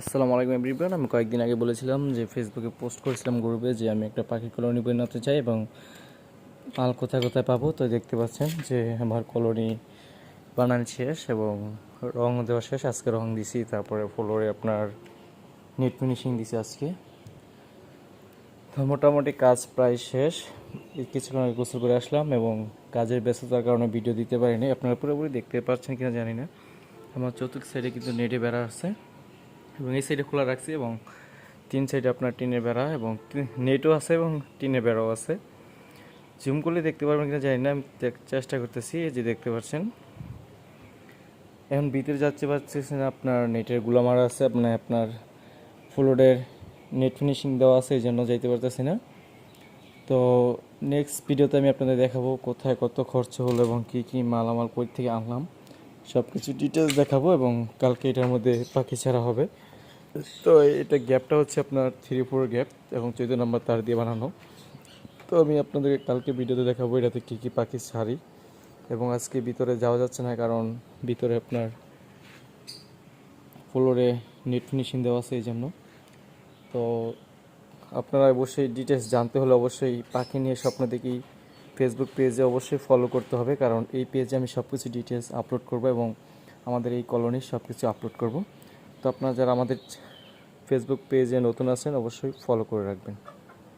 আসসালামু আলাইকুম এভরিওয়ান। আমি কয়েকদিন আগে বলেছিলাম যে ফেসবুকে পোস্ট করেছিলাম গ্রুপে যে আমি একটা পাখি কলোনি বানাতে চাই এবং মাল কোথায় কোথায় পাবো। তো দেখতে পাচ্ছেন যে আমার কলোনি বানান শেষ এবং রং দেওয়া শেষ। আজকে রং দিছি, তারপরে ফ্লোরে আপনার নেট ফিনিশিং দিছি আজকে। তো মোটামুটি কাজ প্রায় শেষ। কিছুক্ষণ আগে গোসল করে আসলাম এবং কাজের ব্যস্ততার কারণে ভিডিও দিতে পারিনি। আপনারা পুরোপুরি দেখতে পাচ্ছেন কিনা জানি না। আমার চতুর্থ সাইডে কিন্তু নেটে বেড়া আছে। এবং এই সাইডে খোলা রাখছি এবং তিন সাইডে আপনার টিনের বেড়া এবং নেটও আছে এবং টিনের বেড়াও আছে। জুম করলে দেখতে পারবেন কিনা জানি না, আমি চেষ্টা করতেছি, এই যে দেখতে পাচ্ছেন। এখন ভিতরে যাচ্ছে পাচ্ছেন আপনার নেটেরগুলা মারা আছে আপনার আপনার ফ্লোরের নেট ফিনিশিং দেওয়া আছে, এই জন্য যাইতে পারতেছি না। তো নেক্সট ভিডিওতে আমি আপনাদের দেখাবো কোথায় কত খরচ হলো এবং কি কি মালামাল কই থেকে আনলাম। সব কিছু ডিটেলস দেখাবো এবং কালকে এটার মধ্যে পাখি ছাড়া হবে। তো এটা গ্যাপটা হচ্ছে আপনার থ্রি ফোর গ্যাপ এবং চৌদ্দ নাম্বার তার দিয়ে বানানো। তো আমি আপনাদেরকে কালকে ভিডিওতে দেখাবো এটাতে কী কী পাখি ছাড়ি এবং আজকে ভিতরে যাওয়া যাচ্ছে না কারণ ভিতরে আপনার ফ্লোরে নেট ফিনিশিং দেওয়া আছে এই জন্য তো আপনারা অবশ্যই ডিটেলস জানতে হলে অবশ্যই পাখি নিয়ে স্বপ্ন দেখি ফেসবুক পেজে অবশ্যই ফলো করতে হবে, কারণ এই পেজে আমি সব কিছু ডিটেলস আপলোড করব এবং আমাদের এই কলোনির সব কিছু আপলোড করব। তো আপনারা যারা আমাদের ফেসবুক পেজে নতুন আছেন, অবশ্যই ফলো করে রাখবেন।